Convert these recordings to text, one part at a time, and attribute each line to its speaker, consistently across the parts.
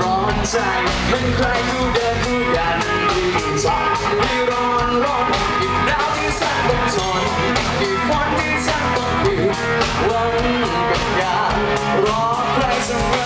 Speaker 1: ร้อนใจเป็นใครดูเดินดูดันดีสองที่ร้อนร้อนอีกหนาวที่สั่นต้องทนอีกฝนที่ฉันต้องผิววันกับยา รอใครสักคน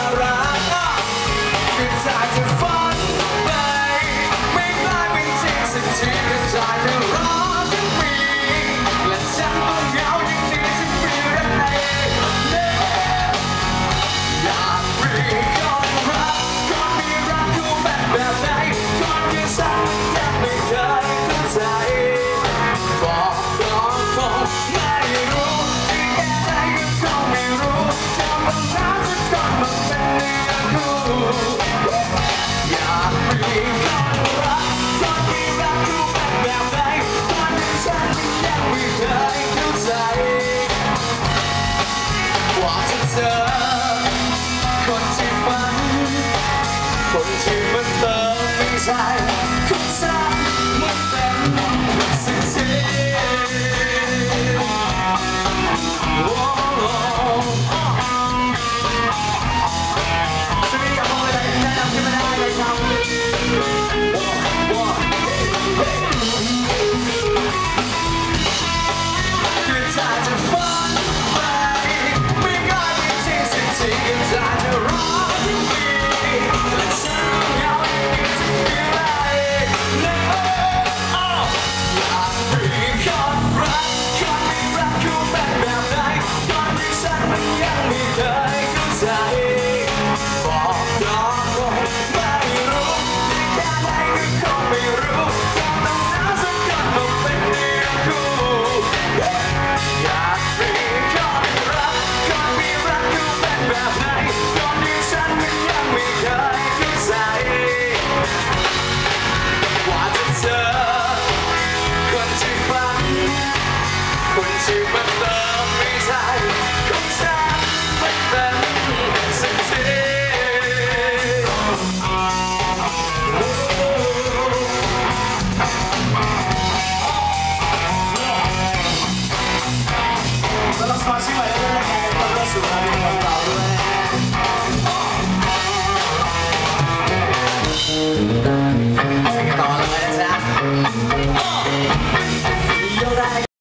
Speaker 1: die